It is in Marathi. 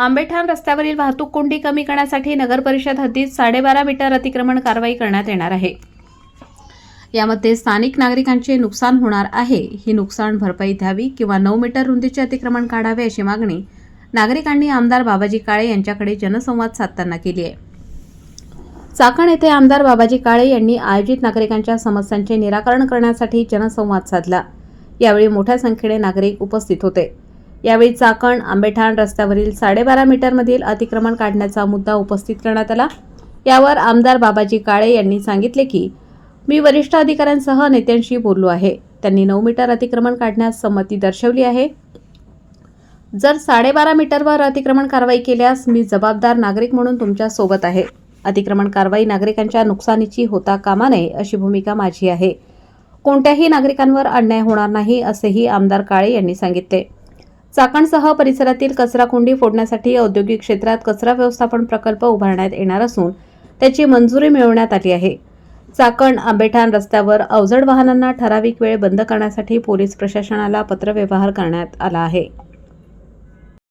आंबेठाण रस्त्यावरील वाहतूक कोंडी कमी करण्यासाठी नगर परिषद हद्दीत साडेबारा मीटर अतिक्रमण कारवाई करण्यात येणार आहे. यामध्ये स्थानिक नागरिकांचे नुकसान होणार आहे. ही नुकसान भरपाई द्यावी किंवा नऊ मीटर रुंदीचे अतिक्रमण काढावे अशी मागणी नागरिकांनी आमदार बाबाजी काळे यांच्याकडे जनसंवाद साधताना केली आहे. चाकण येथे आमदार बाबाजी काळे यांनी आयोजित नागरिकांच्या समस्यांचे निराकरण करण्यासाठी जनसंवाद साधला. यावेळी मोठ्या संख्येने नागरिक उपस्थित होते. यावेळी चाकण आंबेठाण रस्त्यावरील साडेबारा मीटरमधील अतिक्रमण काढण्याचा मुद्दा उपस्थित करण्यात आला. यावर आमदार बाबाजी काळे यांनी सांगितले की मी वरिष्ठ अधिकाऱ्यांसह नेत्यांशी बोललो आहे. त्यांनी नऊ मीटर अतिक्रमण काढण्यास संमती दर्शवली आहे. जर साडेबारा मीटरवर अतिक्रमण कारवाई केल्यास मी जबाबदार नागरिक म्हणून तुमच्यासोबत आहे. अतिक्रमण कारवाई नागरिकांच्या नुकसानीची होता कामा नये अशी भूमिका माझी आहे. कोणत्याही नागरिकांवर अन्याय होणार नाही असेही आमदार काळे यांनी सांगितले. चाकणसह परिसरातील कचराकुंडी फोडण्यासाठी औद्योगिक क्षेत्रात कचरा व्यवस्थापन प्रकल्प उभारण्यात येणार असून त्याची मंजुरी मिळवण्यात आली आहे. चाकण आंबेठाण रस्त्यावर अवजड वाहनांना ठराविक वेळ बंद करण्यासाठी पोलीस प्रशासनाला पत्रव्यवहार करण्यात आला आहे.